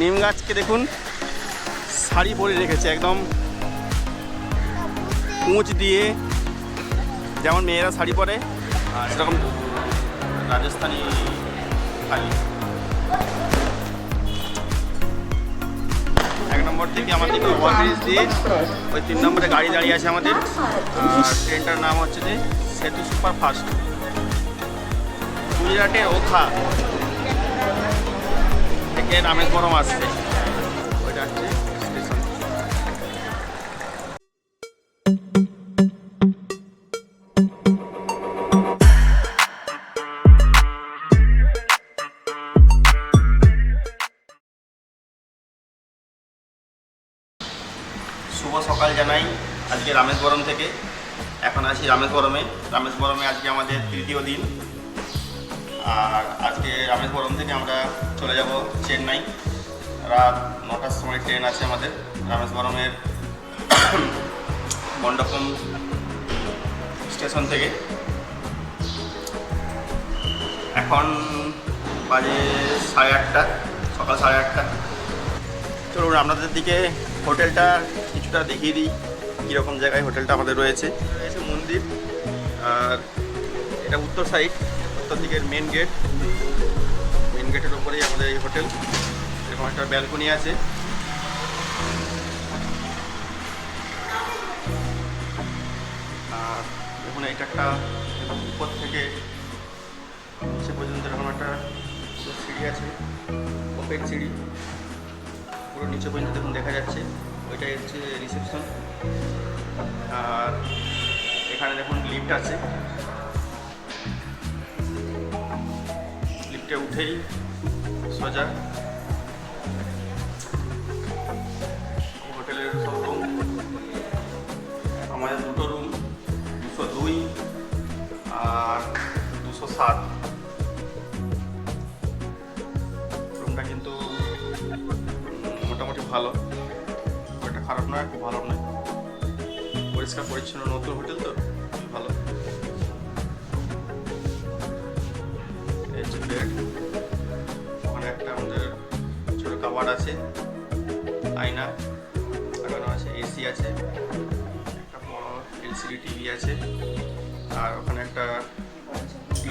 নিম গাছকে দেখুন শাড়ি পরে রেখেছে একদম। কুঁচ দিয়ে যেমন মেয়েরা শাড়ি পরে আর সেরকম। রাজস্থানি শাড়ি। এক নম্বর থেকে আমাদের ওভারব্রিজ দিয়ে ওই তিন নম্বরে গাড়ি দাঁড়িয়ে আছে আমাদের। ট্রেনটার নাম হচ্ছে যে সেতু সুপার ফাস্ট গুজরাটের ওখা। থেকে আসছে। ওইটা হচ্ছে স্টেশন শুভ সকাল জানাই আজকে রামেশ্বরম থেকে। এখন আছি রামেশ্বরমে। রামেশ্বরমে আজকে আমাদের তৃতীয় দিন। মণ্ডপম স্টেশন থেকে। এখন বাজে সাড়ে আটটা, সকাল সাড়ে আটটা। চলুন, আপনাদের দিকে হোটেলটা কিছুটা দেখিয়ে দিই, কীরকম জায়গায় হোটেলটা আমাদের রয়েছে। রয়েছে মন্দির, আর এটা উত্তর সাইড উত্তর দিকের মেন গেট মেন গেটের ওপরেই আমাদের এই হোটেল। এরকম একটা ব্যালকনি আছে। দেখুন এটা একটা উপর থেকে সে পর্যন্ত এরকম একটা সিঁড়ি আছে ওপেন সিঁড়ি, পুরো নিচে পর্যন্ত দেখুন দেখা যাচ্ছে, ওইটাই হচ্ছে রিসেপশন আর এখানে দেখুন লিফট আছে। লিফটে উঠেই সোজা হোটেলের সব রুম আমাদের দুটো ভালো নয়। পরিষ্কার পরিচ্ছন্ন নতুন হোটেল তো, ভালো। একটা আমাদের ছোটো কাবার্ড আছে, আয়না লাগানো আছে এসি আছে, একটা বড় এলসিডি টিভি আছে, আর ওখানে একটা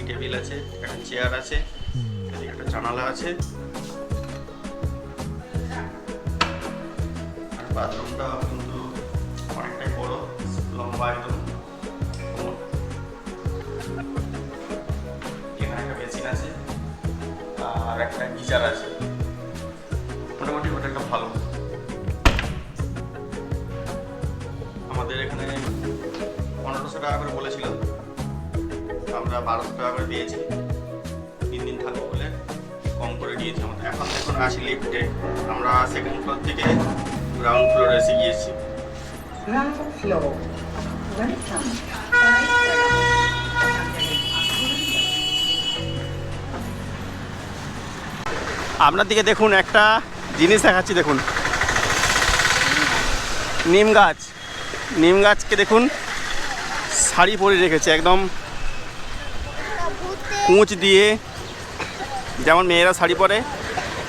টেবিল আছে, একটা চেয়ার আছে একটা জানালা আছে। বাথরুমটা কিন্তু অনেকটাই বড়, লম্বা একদম এখানে একটা বেসিন আছে, আর একটা গিজার আছে। মোটামুটি হোটেলটা ভালো। আমাদের এখানে পনেরোশো টাকা করে বলেছিল, আমরা বারোশো টাকা করে দিয়েছি। তিন দিন থাকব বলে কম করে দিয়েছি। আমাদের এখন এখন আসি লিফটে আমরা সেকেন্ড ফ্লোর থেকে গ্রাউন্ড ফ্লোরে এসে গিয়েছি Ground floor. Welcome. আপনার দিকে দেখুন একটা জিনিস দেখাচ্ছি দেখুন নিম গাছ নিম গাছকে দেখুন শাড়ি পরে রেখেছে একদম কুঁচ দিয়ে যেমন মেয়েরা শাড়ি পরে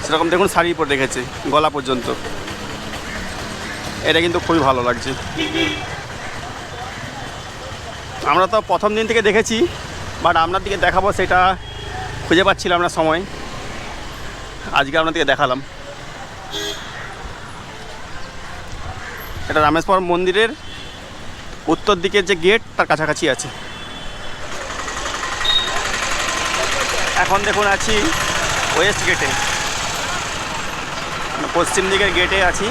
সেরকম দেখুন শাড়ি পরে রেখেছে গলা পর্যন্ত এটা কিন্তু খুবই ভালো লাগছে। আমরা তো প্রথম দিন থেকে দেখেছি বাট আপনার দিকে দেখাবো সেটা খুঁজে পাচ্ছিলাম না সময়। আজকে আপনাদেরকে দেখালাম। এটা রামেশ্বর মন্দিরের উত্তর দিকের যে গেট তার কাছাকাছি আছে। এখন দেখুন আছি ওয়েস্ট গেটে মানে পশ্চিম দিকের গেটে আছি।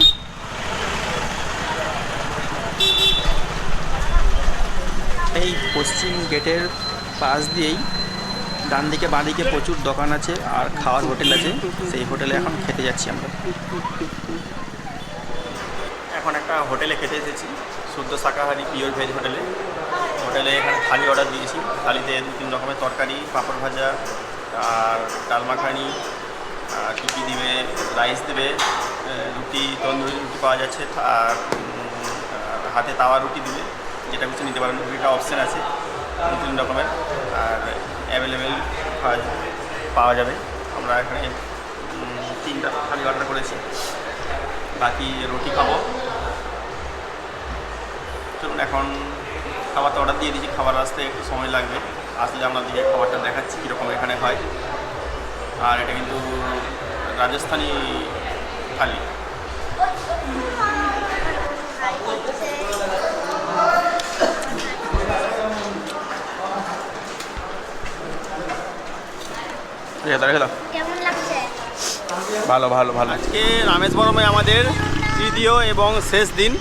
এই পশ্চিম গেটের পাশ দিয়েই ডান দিকে, বাঁ দিকে প্রচুর দোকান আছে আর খাওয়ার হোটেল আছে। সেই হোটেলে এখন খেতে যাচ্ছি আমরা। এখন একটা হোটেলে খেতে এসেছি, শুদ্ধ শাকাহারি পিওর ভেজ হোটেলে। হোটেলে এখানে থালি অর্ডার দিয়েছি। থালিতে দু তিন রকমের তরকারি, পাঁপড় ভাজা আর ডাল মাখানি, আর কী কী দিবে, রাইস দেবে রুটি, তন্দুরি রুটি পাওয়া যাচ্ছে, আর হাতে তাওয়া রুটি দিবে। যেটা কিছু নিতে পারেন রুটিটা অপশান আছে, দু তিন রকমের, আর অ্যাভেলেবেল পাওয়া যাবে। আমরা এখানে তিনটা থালি অর্ডার করেছি। বাকি রুটি খাব। চলুন, এখন খাবারটা অর্ডার দিয়ে দিয়েছি খাবার আসতে একটু সময় লাগবে। আসলে আপনাদেরকে খাবারটা দেখাচ্ছি কীরকম এখানে হয়। আর এটা কিন্তু রাজস্থানি থালি। কেমন লাগছে? ভালো ভালো ভালো। আজকে রামেশ্বরমে আমাদের তৃতীয় এবং শেষ দিন।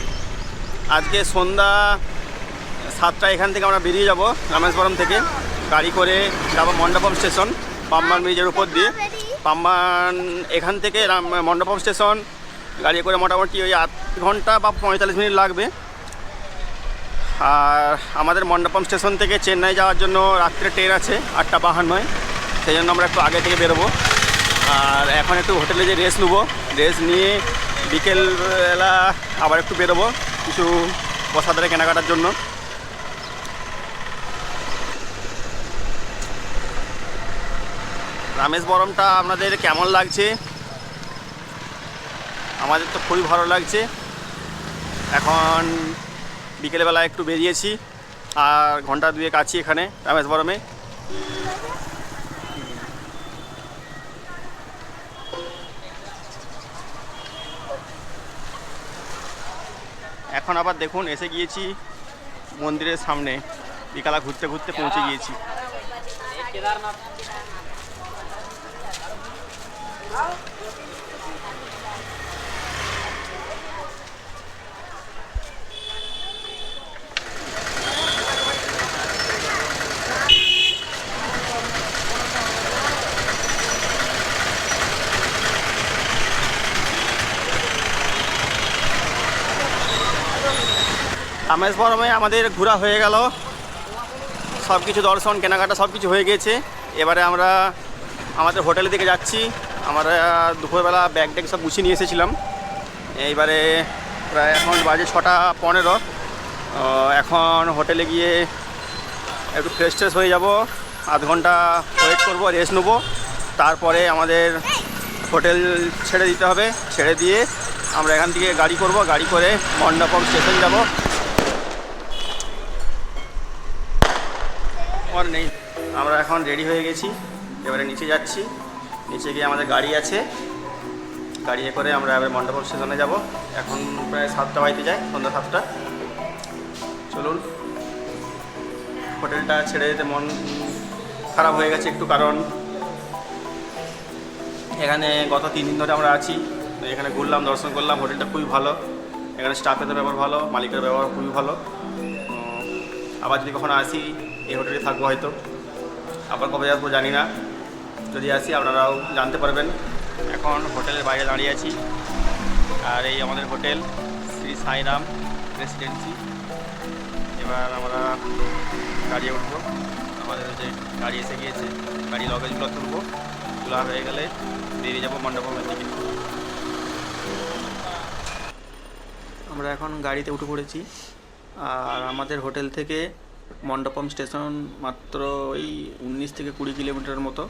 আজকে সন্ধ্যা সাতটা এখান থেকে আমরা বেরিয়ে যাব রামেশ্বরম থেকে। গাড়ি করে যাব মণ্ডপম স্টেশন পাম্বান ব্রিজের উপর দিয়ে। পাম্বান এখান থেকে রাম মণ্ডপম স্টেশন গাড়ি করে মোটামুটি ওই আধ ঘণ্টা বা পঁয়তাল্লিশ মিনিট লাগবে। আর আমাদের মণ্ডপম স্টেশন থেকে চেন্নাই যাওয়ার জন্য রাত্রে ট্রেন আছে আটটা বাহান্নয় সেই জন্য আমরা একটু আগে থেকে বেরোবো। আর এখন একটু হোটেলে যে রেস্ট নেব। রেস্ট নিয়ে বিকেলবেলা আবার একটু বেরোবো কিছু বসাদারে কেনাকাটার জন্য। রামেশবরমটা আপনাদের কেমন লাগছে? আমাদের তো খুবই ভালো লাগছে। এখন বিকেলবেলা একটু বেরিয়েছি। আর ঘণ্টা দুয়েক আছি এখানে রামেশবরমে এখন আবার দেখুন এসে গিয়েছি মন্দিরের সামনে। বিকালা ঘুরতে ঘুরতে পৌঁছে গিয়েছি। রামেশ্বরমে আমাদের ঘোরা হয়ে গেল। সব কিছু দর্শন, কেনাকাটা সব কিছু হয়ে গেছে। এবারে আমরা আমাদের হোটেলের দিকে যাচ্ছি। আমরা দুপুরবেলা ব্যাগ ট্যাগ সব গুছিয়ে নিয়ে এসেছিলাম। এইবারে প্রায় এখন বাজে ছটা পনেরো। এখন হোটেলে গিয়ে একটু ফ্রেশ ট্রেশ হয়ে যাব। আধ ঘণ্টা ওয়েট করব রেস্ট নেব। তারপরে আমাদের হোটেল ছেড়ে দিতে হবে। ছেড়ে দিয়ে আমরা এখান থেকে গাড়ি করব। গাড়ি করে মণ্ডপম স্টেশন যাব। আর নেই। আমরা এখন রেডি হয়ে গেছি। এবারে নিচে যাচ্ছি। নিচে গিয়ে আমাদের গাড়ি আছে। গাড়ি করে আমরা এবার মণ্ডপম স্টেশনে যাব। এখন প্রায় সাতটা বাড়িতে যায়, সন্ধ্যা সাতটা। চলুন। হোটেলটা ছেড়ে যেতে মন খারাপ হয়ে গেছে একটু কারণ এখানে গত তিন দিন ধরে আমরা আছি। এখানে ঘুরলাম, দর্শন করলাম। হোটেলটা খুবই ভালো। এখানে স্টাফের ব্যবহার ভালো, মালিকের ব্যবহার খুবই ভালো। আবার যদি কখনো আসি, এই হোটেলে থাকব হয়তো। আবার কবে আসব জানি না। যদি আসি, আপনারাও জানতে পারবেন। এখন হোটেলের বাইরে দাঁড়িয়ে আছি। আর এই আমাদের হোটেল, শ্রী সাইরাম রেসিডেন্সি এবার আমরা গাড়ি উঠবো। আমাদের যে গাড়ি এসে গিয়েছে। গাড়ি লগেজগুলো তুলবো। তোলা হয়ে গেলে বেরিয়ে যাব মণ্ডপমের দিকে। আমরা এখন গাড়িতে উঠে পড়েছি। আর আমাদের হোটেল থেকে মণ্ডপম স্টেশন মাত্র ওই উনিশ থেকে কুড়ি কিলোমিটার মতো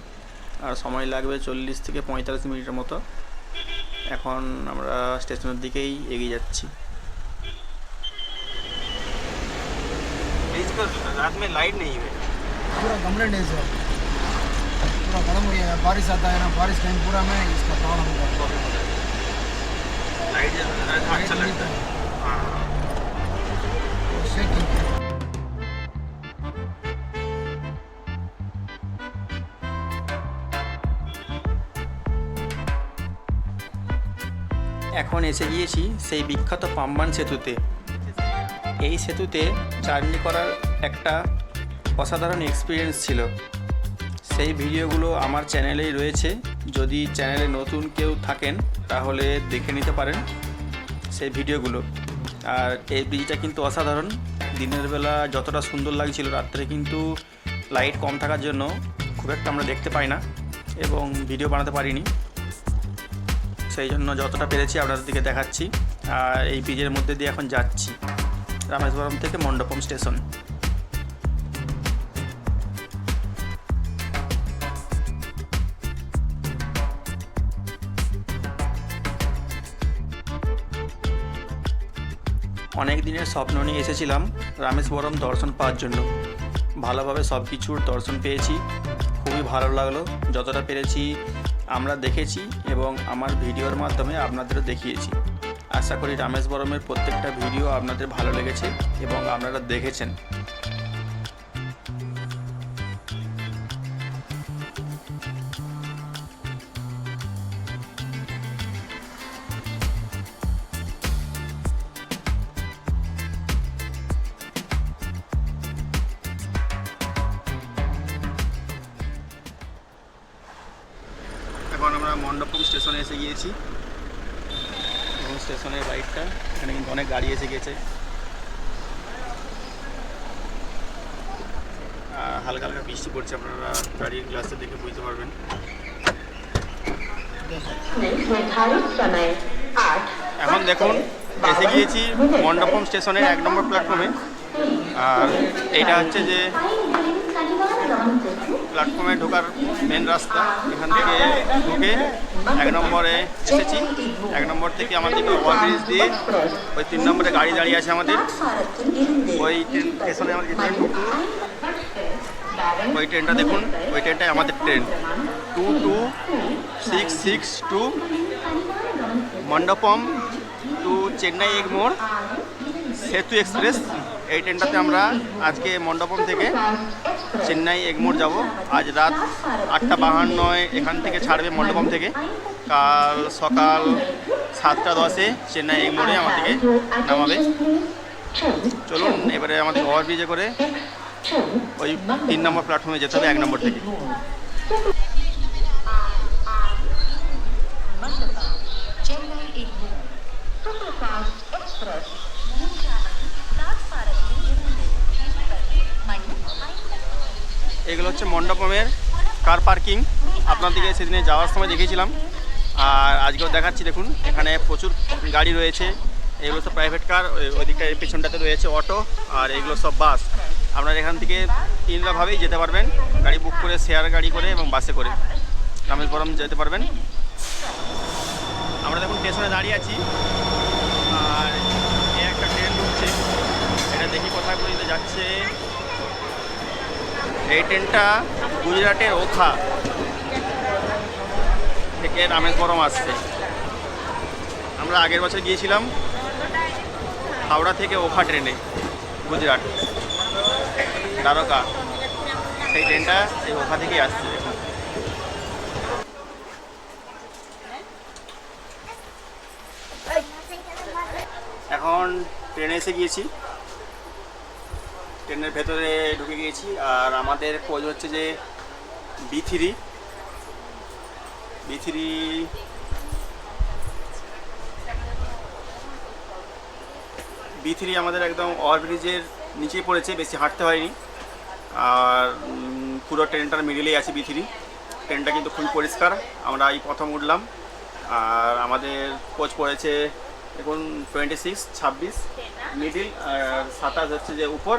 আর সময় লাগবে চল্লিশ থেকে পঁয়তাল্লিশ মিনিটের মতো এখন আমরা স্টেশনের দিকেই এগিয়ে যাচ্ছি रात में लाइट नहीं है पूरा कमरेंट है सर पूरा गर्म हो गया है बारिश आता है ना बारिश टाइम पूरा में इसका प्रॉब्लम होगा लाइट अच्छा लगता है हाँ এখন এসে গিয়েছি সেই বিখ্যাত পাম্বান সেতুতে। এই সেতুতে জার্নি করার একটা অসাধারণ এক্সপিরিয়েন্স ছিল। সেই ভিডিওগুলো আমার চ্যানেলেই রয়েছে। যদি চ্যানেলে নতুন কেউ থাকেন, তাহলে দেখে নিতে পারেন সেই ভিডিওগুলো। আর এই ব্রিজটা কিন্তু অসাধারণ। দিনের বেলা যতটা সুন্দর লাগছিল, রাত্রে কিন্তু লাইট কম থাকার জন্য খুব একটা আমরা দেখতে পাই না এবং ভিডিও বানাতে পারিনি। সেই জন্য যতটা পেরেছি আপনাদের দিকে দেখাচ্ছি। আর এই ব্রিজের মধ্যে দিয়ে এখন যাচ্ছি। রামেশ্বরম থেকে মণ্ডপম স্টেশন। অনেক দিনের স্বপ্ন নিয়ে এসেছিলাম রামেশ্বরম দর্শন পাওয়ার জন্য। ভালোভাবে সব কিছুর দর্শন পেয়েছি, খুবই ভালো লাগল, যতটা পেরেছি আমরা দেখেছি এবং আমার ভিডিওর মাধ্যমে আপনাদেরও দেখিয়েছি। আশা করি রামেশ্বরমের প্রত্যেকটা ভিডিও আপনাদের ভালো লেগেছে এবং আপনারা দেখেছেন। হালকা হালকা বৃষ্টি পড়ছে, আপনারা গাড়ির গ্লাসে দেখে বুঝতে পারবেন। এখন দেখুন, এসে গিয়েছি মণ্ডপম স্টেশনের এক নম্বর প্ল্যাটফর্মে আর এইটা হচ্ছে যে প্ল্যাটফর্মে ঢোকার মেন রাস্তা। এখান থেকে ঢুকে এক নম্বরে এসেছি। এক নম্বর থেকে আমাদেরকে ওভারব্রিজ দিয়ে ওই তিন নম্বরে গাড়ি দাঁড়িয়ে আছে আমাদের। ওই স্টেশনে আমাদের যেতে ওই ট্রেনটা দেখুন ওই ট্রেনটাই আমাদের train two two six six two Mandapam to Chennai Egmore Setu express. এই ট্রেনটাতে আমরা আজকে মণ্ডপম থেকে চেন্নাই এগমোর যাব। আজ রাত আটটা বাহান্নয় এখান থেকে ছাড়বে মণ্ডপম থেকে। কাল সকাল সাতটা দশে চেন্নাই এগমোরে আমাদেরকে নামাবে। চলুন এবারে আমাদের ওভারব্রিজে করে ওই তিন নম্বর প্ল্যাটফর্মে যেতে হবে এক নম্বর থেকে। এগুলো হচ্ছে মণ্ডপমের কার পার্কিং আপনাদেরকে সেদিনে যাওয়ার সময় দেখেছিলাম। আর আজকেও দেখাচ্ছি দেখুন এখানে প্রচুর গাড়ি রয়েছে। এগুলো সব প্রাইভেট কার ওই ওইদিকটার পেছনটাতে রয়েছে অটো আর এগুলো সব বাস আপনারা এখান থেকে তিনটাভাবেই যেতে পারবেন। গাড়ি বুক করে শেয়ার গাড়ি করে এবং বাসে করে। রামেশ্বরম যেতে পারবেন। আমরা দেখুন স্টেশনে দাঁড়িয়ে আছি। আর এ একটা ট্রেন ঢুকছে। এটা দেখি কোথায় পর্যন্ত যাচ্ছে। এই ট্রেনটা গুজরাটের ওখা থেকে রামেশ্বরম আসছে। আমরা আগের বছর গিয়েছিলাম। হাওড়া থেকে ওখা ট্রেনে গুজরাট। দ্বারকা, সেই ট্রেনটা এই ওখা থেকেই আসছে। এখন ট্রেনে এসে গিয়েছি। ট্রেনের ভেতরে ঢুকে গিয়েছি। আর আমাদের কোচ হচ্ছে যে B three B three B three আমাদের একদম ওভারব্রিজের নিচেই পড়েছে, বেশি হাঁটতে হয়নি। আর পুরো ট্রেনটার মিডিলেই আছে বি থ্রি ট্রেনটা কিন্তু খুবই পরিষ্কার। আমরা এই প্রথম উঠলাম। আর আমাদের কোচ পড়েছে, দেখুন টোয়েন্টি সিক্স ছাব্বিশ মিডিল আর সাতাশ হচ্ছে যে উপর।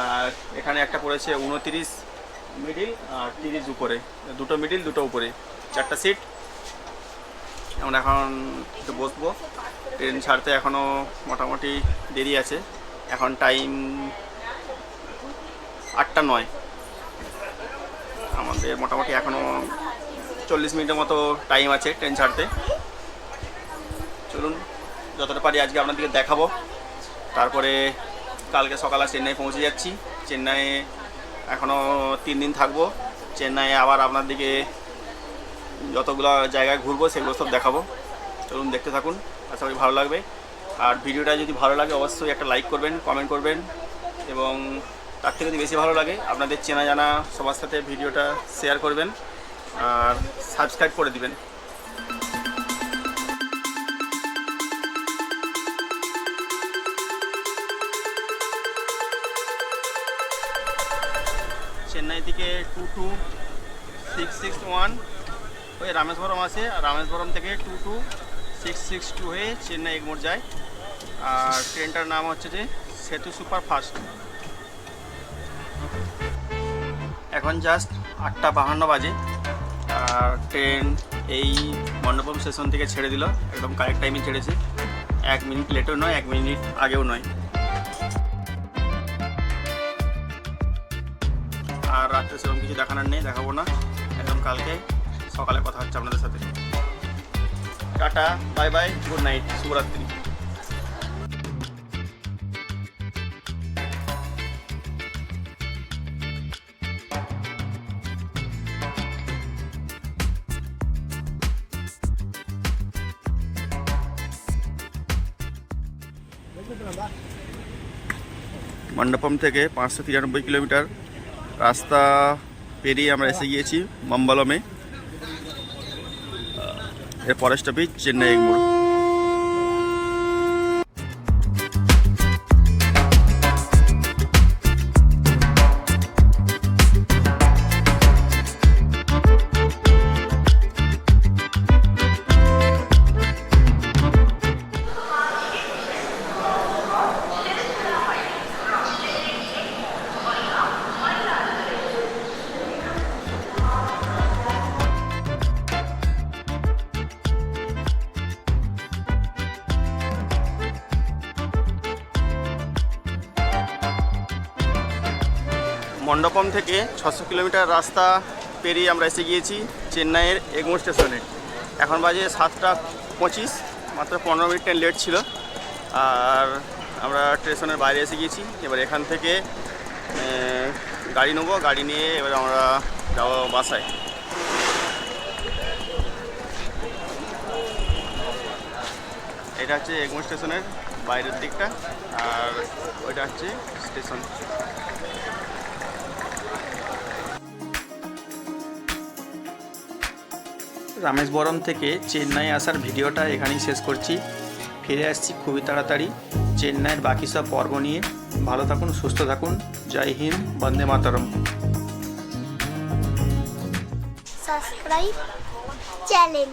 আর এখানে একটা পড়েছে উনতিরিশ মিডিল আর তিরিশ উপরে। দুটো মিডিল দুটো উপরে। চারটা সিট আমরা এখন একটু বসবো। ট্রেন ছাড়তে এখনও মোটামুটি দেরি আছে। এখন টাইম আটটা নয়। আমাদের মোটামুটি এখনও চল্লিশ মিনিটের মতো টাইম আছে ট্রেন ছাড়তে। চলুন, যতটা পারি আজকে আপনাদেরকে দেখাবো। তারপরে কালকে সকালে চেন্নাই পৌঁছে যাচ্ছি। চেন্নাইয়ে এখনও তিন দিন থাকব। চেন্নাইয়ে আবার আপনাদেরকে যতগুলো জায়গায় ঘুরবো সেগুলো সব দেখাবো। চলুন, দেখতে থাকুন। আশা করি ভালো লাগবে। আর ভিডিওটা যদি ভালো লাগে, অবশ্যই একটা লাইক করবেন কমেন্ট করবেন এবং তার থেকে যদি বেশি ভালো লাগে, আপনাদের চেনা জানা সবার সাথে ভিডিওটা শেয়ার করবেন আর সাবস্ক্রাইব করে দিবেন। চেন্নাই থেকে two two six six one হয়ে রামেশ্বরম আসে আর রামেশ্বরম থেকে two two six six two হয়ে চেন্নাই এগমোর যায়। আর ট্রেনটার নাম হচ্ছে যে সেতু সুপার এখন জাস্ট আটটা বাহান্ন বাজে। আর ট্রেন এই মণ্ডপম স্টেশন থেকে ছেড়ে দিল। একদম কারেক্ট টাইমে ছেড়েছে। এক মিনিট লেটও নয়, এক মিনিট আগেও নয়। আর রাত্রে সেরকম কিছু দেখানোর নেই, দেখাবো না। একদম কালকে সকালে কথা হচ্ছে আপনাদের সাথে। Tata bye bye good night শুভরাত্রি। মণ্ডপম থেকে পাঁচশো তিরানব্বই কিলোমিটার রাস্তা পেরিয়ে আমরা এসে গিয়েছি মাম্বালমে এর পরের স্টপেজ চেন্নাই এগমোড় মণ্ডপম থেকে ছশো কিলোমিটার রাস্তা পেরিয়ে আমরা এসে গিয়েছি চেন্নাইয়ের এগমোর স্টেশনে। এখন বাজে সাতটা পঁচিশ, মাত্র পনেরো মিনিট ট্রেন লেট ছিল। আর আমরা স্টেশনের বাইরে এসে গিয়েছি। এবার এখান থেকে গাড়ি নেব। গাড়ি নিয়ে এবার আমরা যাব বাসায়। এটা হচ্ছে এগমোর স্টেশনের বাইরের দিকটা। আর ওইটা হচ্ছে স্টেশন। রামেশবরম থেকে চেন্নাই আসার ভিডিওটা এখানেই শেষ করছি। ফিরে আসছি খুবই তাড়াতাড়ি। চেন্নাইয়ের বাকি সব পর্ব নিয়ে। ভালো থাকুন, সুস্থ থাকুন। জয় হিন্দ, বন্দে মাতরম। Subscribe channel.